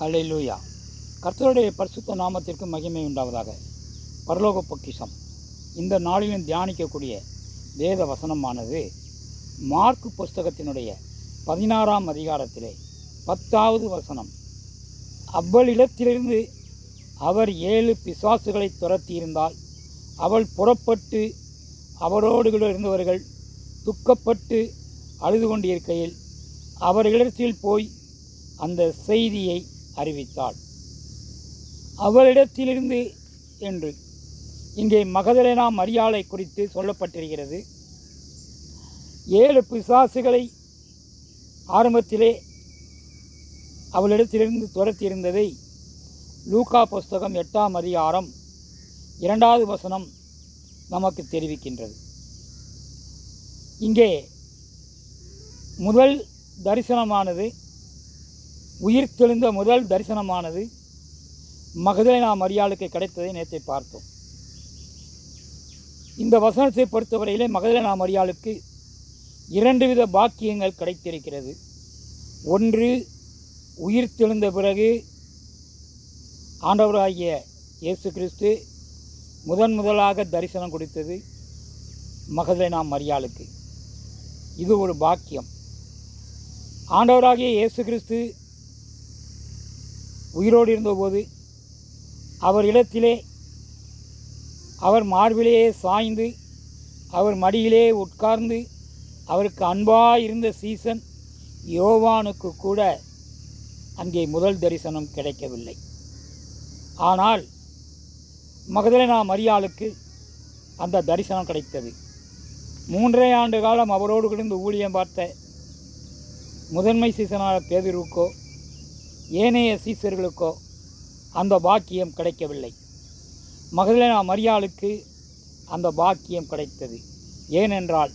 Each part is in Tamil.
ஹalleluya. கர்த்தருடைய பரிசுத்த நாமத்திற்கு மகிமை உண்டாவதாக. பரலோக பொக்கிஷம். இந்த நாளிலும் தியானிக்கக்கூடிய வேத வசனமானது மார்க் புஸ்தகத்தினுடைய பதினாறாம் அதிகாரத்திலே பத்தாவது வசனம். அவ்வளிடத்திலிருந்து அவர் ஏழு பிசாசுகளை துரத்தியிருந்தால் அவள் புறப்பட்டு அவரோடு இருந்தவர்கள் துக்கப்பட்டு அழுது கொண்டிருக்கையில் அவர்களிடத்தில் போய் அந்த செய்தியை அறிவித்தாள். அவளிடத்திலிருந்து என்று. இங்கே மகதலேனா மரியாளை குறித்து சொல்லப்பட்டிருக்கிறது. ஏழு பிசாசுகளை ஆரம்பத்திலே அவளிடத்திலிருந்து துரத்தியிருந்ததை லூகா புஸ்தகம் எட்டாம் அதிகாரம் இரண்டாவது வசனம் நமக்கு தெரிவிக்கின்றது. இங்கே முதல் தரிசனமானது உயிர்த்தெழுந்த முதல் தரிசனமானது மகதலினா மரியாளுக்கு கிடைத்ததை நேற்றை பார்த்தோம். இந்த வசனத்தை பொறுத்தவரையிலே மகதலினா மரியாளுக்கு இரண்டு வித பாக்கியங்கள் கிடைத்திருக்கிறது. ஒன்று உயிர்த்தெழுந்த பிறகு ஆண்டவராகிய இயேசு கிறிஸ்து முதன் முதலாக தரிசனம் கொடுத்தது மகதலினா மரியாளுக்கு இது ஒரு பாக்கியம். ஆண்டவராகிய இயேசு கிறிஸ்து உயிரோடு இருந்தபோது அவர் இடத்திலே அவர் மார்பிலேயே சாய்ந்து அவர் மடியிலே உட்கார்ந்து அவருக்கு அன்பாக இருந்த சீசன் யோவானுக்கு கூட அங்கே முதல் தரிசனம் கிடைக்கவில்லை. ஆனால் மகதலேனா மரியாளுக்கு அந்த தரிசனம் கிடைத்தது. மூன்றே ஆண்டு காலம் அவரோடு கிடந்து ஊழியம் பார்த்த முதன்மை சீசனான பேதிருக்கோ ஏனைய சீசர்களுக்கோ அந்த பாக்கியம் கிடைக்கவில்லை. மகதலேனா மரியாளுக்கு அந்த பாக்கியம் கிடைத்தது. ஏனென்றால்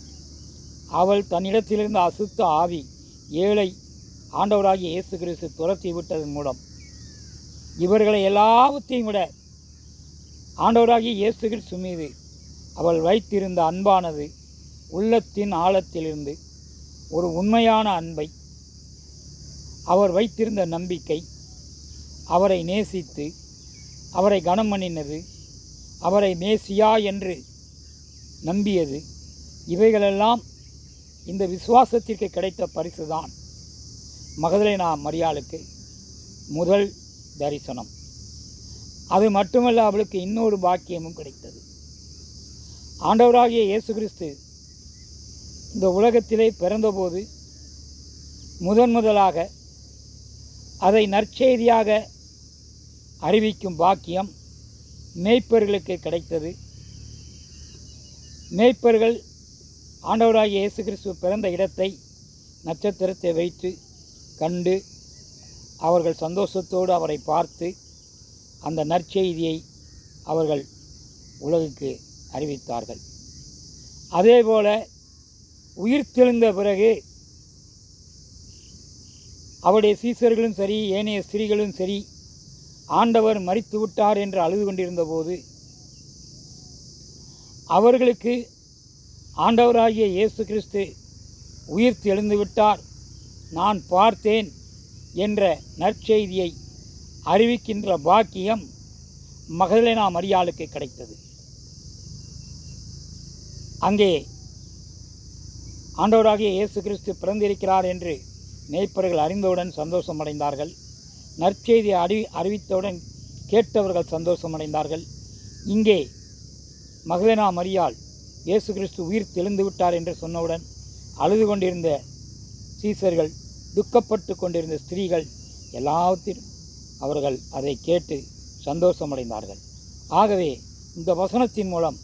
அவள் தன்னிடத்திலிருந்து அசுத்த ஆவி ஏழை ஆண்டவராகிய இயேசு கிறிஸ்து துரத்தி விட்டதன் மூலம் இவர்களை எல்லாவற்றையும் விட ஆண்டவராகிய இயேசு கிறிஸ்து மீது அவள் வைத்திருந்த அன்பானது உள்ளத்தின் ஆழத்திலிருந்து ஒரு உண்மையான அன்பை அவர் வைத்திருந்த நம்பிக்கை அவரை நேசித்து அவரை கனம் பண்ணினது அவரை மேசியா என்று நம்பியது. இவைகளெல்லாம் இந்த விசுவாசத்திற்கு கிடைத்த பரிசு தான் மகதலேனா மரியாளுக்கு முதல் தரிசனம். அது மட்டுமல்ல அவளுக்கு இன்னொரு பாக்கியமும் கிடைத்தது. ஆண்டவராகிய இயேசு கிறிஸ்து இந்த உலகத்திலே பிறந்தபோது முதன் முதலாக அதை நற்செய்தியாக அறிவிக்கும் பாக்கியம் மேய்ப்பர்களுக்கு கிடைத்தது. மேய்ப்பர்கள் ஆண்டவராகிய இயேசு கிறிஸ்து பிறந்த இடத்தை நட்சத்திரத்தை வைத்து கண்டு அவர்கள் சந்தோஷத்தோடு அவரை பார்த்து அந்த நற்செய்தியை அவர்கள் உலகுக்கு அறிவித்தார்கள். அதேபோல உயிர்த்தெழுந்த பிறகு அவருடைய சீசர்களும் சரி ஏனைய ஸ்திரீகளும் சரி ஆண்டவர் மறித்து விட்டார் என்று அழுது கொண்டிருந்தபோது அவர்களுக்கு ஆண்டவராகிய இயேசு கிறிஸ்து உயிர்த்து எழுந்து விட்டார். நான் பார்த்தேன் என்ற நற்செய்தியை அறிவிக்கின்ற பாக்கியம் மகளினா மரியாளுக்கு கிடைத்தது. அங்கே ஆண்டவராகிய இயேசு கிறிஸ்து பிறந்திருக்கிறார் என்று மேய்ப்பர்கள் அறிந்தவுடன் சந்தோஷமடைந்தார்கள். நற்செய்தி அறி அறிவித்தவுடன் கேட்டவர்கள் சந்தோஷமடைந்தார்கள். இங்கே மகதனா மரியாள் இயேசு கிறிஸ்து உயிர் தெளிந்து விட்டார் என்று சொன்னவுடன் அழுது கொண்டிருந்த சீசர்கள் துக்கப்பட்டு கொண்டிருந்த ஸ்திரீகள் எல்லாவற்றிலும் அவர்கள் அதை கேட்டு சந்தோஷமடைந்தார்கள். ஆகவே இந்த வசனத்தின் மூலம்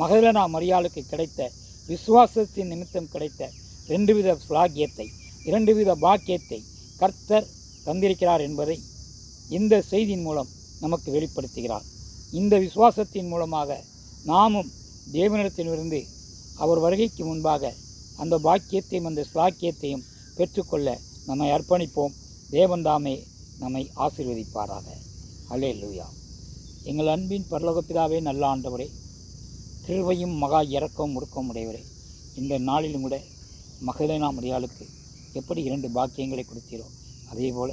மகதலனா மரியாளுக்கு கிடைத்த விசுவாசத்தின் நிமித்தம் கிடைத்த ரெண்டு வித ஸ்லாகியத்தை இரண்டு வித பாக்கியத்தை கர்த்தர் தந்திருக்கிறார் என்பதை இந்த செய்தியின் மூலம் நமக்கு வெளிப்படுத்துகிறார். இந்த விசுவாசத்தின் மூலமாக நாமும் தேவனிடத்திலிருந்து அவர் வருகைக்கு முன்பாக அந்த பாக்கியத்தையும் அந்த ஸ்லாக்கியத்தையும் பெற்றுக்கொள்ள நம்மை அர்ப்பணிப்போம். தேவன்தாமே நம்மை ஆசீர்வதிப்பாராக. அலே லூயா எங்கள் அன்பின் பரலோகப்பிதாவே நல்ல ஆண்டவரே கிருவையும் மகா இறக்கவும் முடுக்கவும் உடையவரே இந்த நாளிலும் கூட மகளே நாம் அடியாளுக்கு எப்படி இரண்டு பாக்கியங்களை கொடுத்தீரோ அதே போல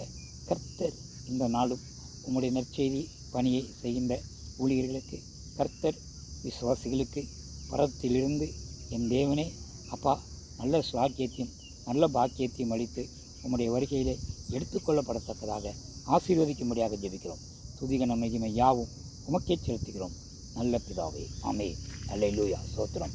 கர்த்தர் இந்த நாளும் உம்முடைய நற்செய்தி பணியை செய்கின்ற ஊழியர்களுக்கு கர்த்தர் விசுவாசிகளுக்கு பரத்திலிருந்து என் தேவனே அப்பா நல்ல சுவாக்கியத்தையும் நல்ல பாக்கியத்தையும் அளித்து உம்முடைய வருகையிலே எடுத்துக்கொள்ளப்படத்தக்கதாக ஆசீர்வதிக்கும்படியாக ஜெபிக்கிறோம். துதிகன மகிமை யாவும் உமக்கே செலுத்துகிறோம். நல்ல பிதாவே ஆமே அல்லேலூயா. சோத்திரம்